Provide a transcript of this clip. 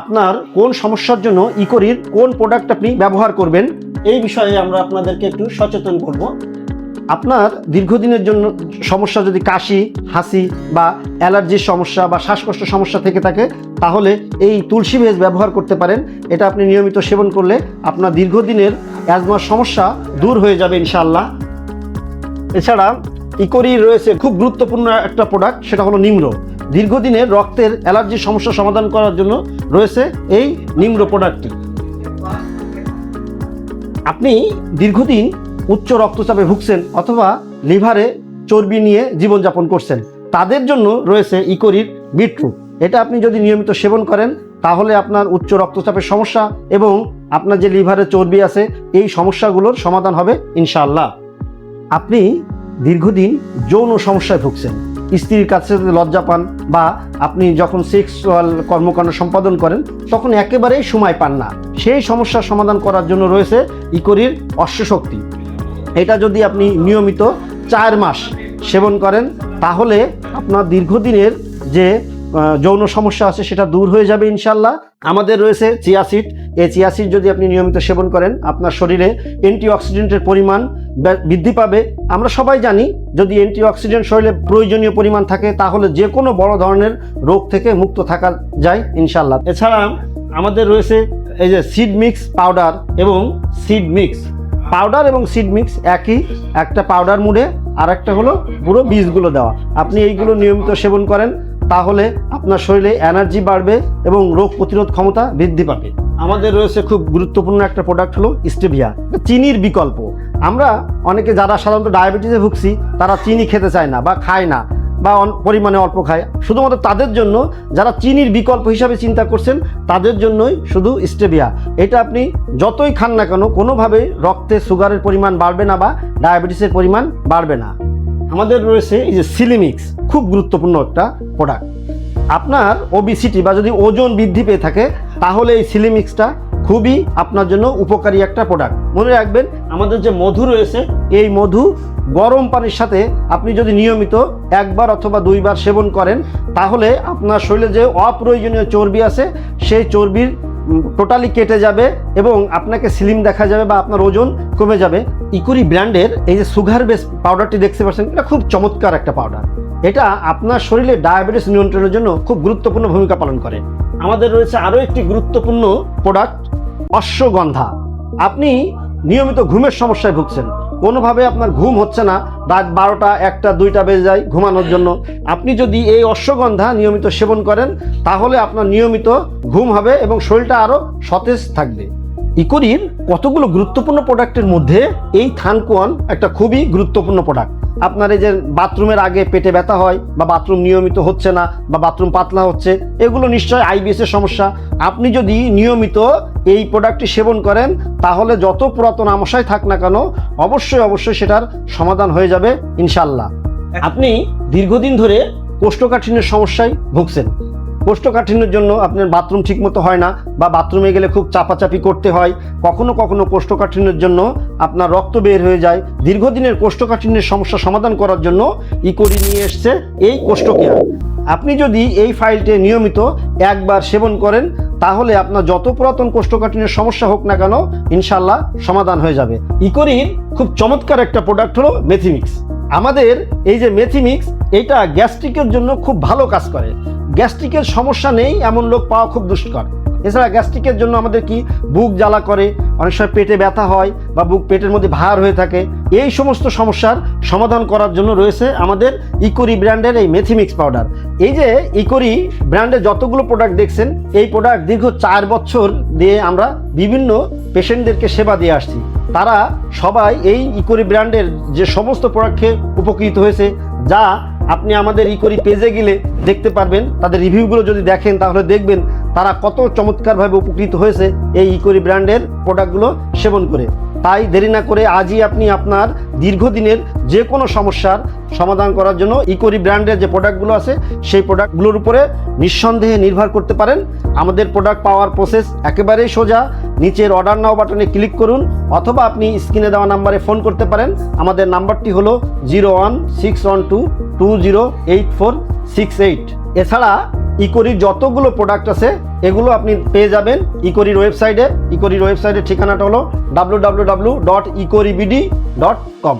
আপনার কোন সমস্যার জন্য ইকোরির কোন প্রোডাক্ট আপনি ব্যবহার করবেন, এই বিষয়ে আমরা আপনাদেরকে একটু সচেতন করব। আপনার দীর্ঘদিনের জন্য সমস্যা যদি কাশি, হাসি বা অ্যালার্জির সমস্যা বা শ্বাসকষ্ট সমস্যা থেকে থাকে, তাহলে এই তুলসী ভেজ ব্যবহার করতে পারেন। এটা আপনি নিয়মিত সেবন করলে আপনার দীর্ঘদিনের অ্যাজমার সমস্যা দূর হয়ে যাবে ইনশাল্লাহ এছাড়া ইকোরি রয়েছে খুব গুরুত্বপূর্ণ একটা প্রোডাক্ট সেটা হলো নিম্র। দীর্ঘদিনের রক্তের অ্যালার্জির সমস্যা সমাধান করার জন্য রয়েছে এই নিম্র প্রোডাক্টটি আপনি দীর্ঘদিন উচ্চ রক্তচাপে ভুগছেন অথবা লিভারে চর্বি নিয়ে জীবনযাপন করছেন, তাদের জন্য রয়েছে ইকোরির বিটরুট। এটা আপনি যদি নিয়মিত সেবন করেন, তাহলে আপনার উচ্চ রক্তচাপের সমস্যা এবং আপনার যে লিভারে চর্বি আছে, এই সমস্যাগুলোর সমাধান হবে ইনশাআল্লাহ। আপনি দীর্ঘদিন যৌন সমস্যায় ভুগছেন স্ত্রীর কাছে লজ্জা পান বা আপনি যখন সেক্সুয়াল কর্মকাণ্ড সম্পাদন করেন, তখন একেবারেই সময় পান না। সেই সমস্যার সমাধান করার জন্য রয়েছে ইকোরির অশ্বশক্তি। এটা যদি আপনি নিয়মিত চার মাস সেবন করেন, তাহলে আপনার দীর্ঘদিনের যে যৌন সমস্যা আছে, সেটা দূর হয়ে যাবে ইনশাল্লাহ আমাদের রয়েছে চিয়াসিড এই চিয়াসিড যদি আপনি নিয়মিত সেবন করেন, আপনার শরীরে অ্যান্টিঅক্সিডেন্টের পরিমাণ বৃদ্ধি পাবে। আমরা সবাই জানি, যদি অ্যান্টিঅক্সিডেন্ট শরীরে প্রয়োজনীয় পরিমাণ থাকে, তাহলে যে কোনো বড় ধরনের রোগ থেকে মুক্ত থাকা যায় ইনশাল্লাহ এছাড়া আমাদের রয়েছে এই যে সিড মিক্স পাউডার এবং সিড মিক্স। পাউডার এবং সিড মিক্স একই, একটা পাউডার মুড়ে আর একটা হলো পুরো বীজগুলো দেওয়া। আপনি এইগুলো নিয়মিত সেবন করেন তাহলে আপনার শরীরে এনার্জি বাড়বে এবং রোগ প্রতিরোধ ক্ষমতা বৃদ্ধি পাবে। আমাদের রয়েছে খুব গুরুত্বপূর্ণ একটা প্রোডাক্ট হলো স্টেভিয়া চিনির বিকল্প। আমরা অনেকে যারা সাধারণত ডায়াবেটিসে ভুগছি, তারা চিনি খেতে চায় না বা খায় না বা পরিমাণে অল্প খায়। শুধুমাত্র তাদের জন্য যারা চিনির বিকল্প হিসাবে চিন্তা করছেন, তাদের জন্যই শুধু স্টেভিয়া এটা আপনি যতই খান না কেন, কোনোভাবে রক্তে সুগারের পরিমাণ বাড়বে না বা ডায়াবেটিসের পরিমাণ বাড়বে না। আমাদের রয়েছে এই যে সিলিমিক্স খুব গুরুত্বপূর্ণ একটা প্রোডাক্ট আপনার ওবিসিটি বা যদি ওজন বৃদ্ধি পেয়ে থাকে, তাহলে এই সিলিমিক্সটা খুবই আপনার জন্য উপকারী একটা প্রোডাক্ট মনে রাখবেন, আমাদের যে মধু রয়েছে, এই মধু গরম পানির সাথে আপনি যদি নিয়মিত একবার অথবা দুইবার সেবন করেন, তাহলে আপনার শরীরে যে অপ্রয়োজনীয় চর্বি আছে, সেই চর্বির টোটালি কেটে যাবে এবং আপনাকে স্লিম দেখা যাবে বা আপনার ওজন কমে যাবে। ইকুরি ব্র্যান্ডের এই যে সুগার বেস পাউডারটি দেখতে পাচ্ছেন, এটা খুব চমৎকার একটা পাউডার এটা আপনার শরীরে ডায়াবেটিস নিয়ন্ত্রণের জন্য খুব গুরুত্বপূর্ণ ভূমিকা পালন করে। আমাদের রয়েছে আরও একটি গুরুত্বপূর্ণ প্রোডাক্ট অশ্বগন্ধা। আপনি নিয়মিত ঘুমের সমস্যায় ভুগছেন। কোনোভাবে আপনার ঘুম হচ্ছে না, রাত বারোটা, একটা, দুইটা বেজে যায় ঘুমানোর জন্য। আপনি যদি এই অশ্বগন্ধা নিয়মিত সেবন করেন, তাহলে আপনার নিয়মিত ঘুম হবে এবং শরীরটা আরও সতেজ থাকবে। ইকোরির কতগুলো গুরুত্বপূর্ণ প্রোডাক্টের মধ্যে এই থানকুয়ান একটা খুবই গুরুত্বপূর্ণ প্রোডাক্ট আপনার এই যে বাথরুমের আগে পেটে ব্যথা হয় বা বাথরুম নিয়মিত হচ্ছে না বা বাথরুম পাতলা হচ্ছে, এগুলো নিশ্চয় আইবিএসের সমস্যা। আপনি যদি নিয়মিত এই প্রোডাক্টটি সেবন করেন, তাহলে যত পুরাতন আমশাই থাক না কেন, অবশ্যই অবশ্যই সেটার সমাধান হয়ে যাবে ইনশাল্লাহ আপনি দীর্ঘদিন ধরে কোষ্ঠকাঠিন্যের সমস্যায় ভুগছেন। কোষ্ঠকাঠিন্যের জন্য আপনার বাথরুম ঠিকমতো হয় না বা বাথরুমে গেলে খুব চাপাচাপি করতে হয়, কখনো কখনো কোষ্ঠকাঠিন্যের জন্য আপনার রক্ত বের হয়ে যায়। দীর্ঘদিনের কোষ্ঠকাঠিন্যের সমস্যা সমাধান করার জন্য ইকোরি নিয়ে এসছে এই কোষ্ঠকেয়ার আপনি যদি এই ফাইলটি নিয়মিত একবার সেবন করেন, তাহলে আপনার যত পুরাতন কোষ্ঠকাঠিন্যের সমস্যা হোক না কেন ইনশাল্লাহ সমাধান হয়ে যাবে। ইকোরির খুব চমৎকার একটা প্রোডাক্ট হলো মেথিমিক্স আমাদের এই যে মেথিমিক্স এটা গ্যাস্ট্রিকের জন্য খুব ভালো কাজ করে। গ্যাস্ট্রিকের সমস্যা নেই, এমন লোক পাওয়া খুব দুষ্কর। এছাড়া গ্যাস্ট্রিকের জন্য আমাদের কি? বুক জ্বালা করে, অনেক সময় পেটে ব্যথা হয় বা বুক পেটের মধ্যে ভার হয়ে থাকে। এই সমস্ত সমস্যার সমাধান করার জন্য রয়েছে আমাদের ইকোরি ব্র্যান্ডের এই মেথিমিক্স পাউডার। এই যে ইকোরি ব্র্যান্ডের যতগুলো প্রোডাক্ট দেখছেন, এই প্রোডাক্ট দীর্ঘ চার বছর দিয়ে আমরা বিভিন্ন পেশেন্টদেরকে সেবা দিয়ে আসছি। তারা সবাই এই ইকোরি ব্র্যান্ডের যে সমস্ত প্রোডাক্ট উপকৃত হয়েছে, যা আপনি আমাদের ই করি পেজে গেলে দেখতে পারবেন, তাদের রিভিউগুলো যদি দেখেন তাহলে দেখবেন তারা কত চমৎকারভাবে উপকৃত হয়েছে এই ইকোরি ব্র্যান্ডের প্রোডাক্টগুলো সেবন করে। তাই দেরি না করে আজই আপনি আপনার দীর্ঘদিনের যে কোনো সমস্যার সমাধান করার জন্য ইকোরি ব্র্যান্ডের যে প্রোডাক্টগুলো আছে, সেই প্রোডাক্টগুলোর উপরে নিঃসন্দেহে নির্ভর করতে পারেন। আমাদের প্রোডাক্ট পাওয়ার প্রসেস একেবারেই সোজা। নিচের অর্ডার নাও বাটনে ক্লিক করুন অথবা আপনি স্ক্রিনে দেওয়া নাম্বারে ফোন করতে পারেন। আমাদের নাম্বারটি হলো zero one six one two two zero eight four six eight. এছাড়া ইকোরির যতগুলো প্রোডাক্ট আছে এগুলো আপনি পেয়ে যাবেন ইকোরির ওয়েবসাইটে। ইকোরির ওয়েবসাইটের ঠিকানাটা হলো W W W dot ecoribd dot com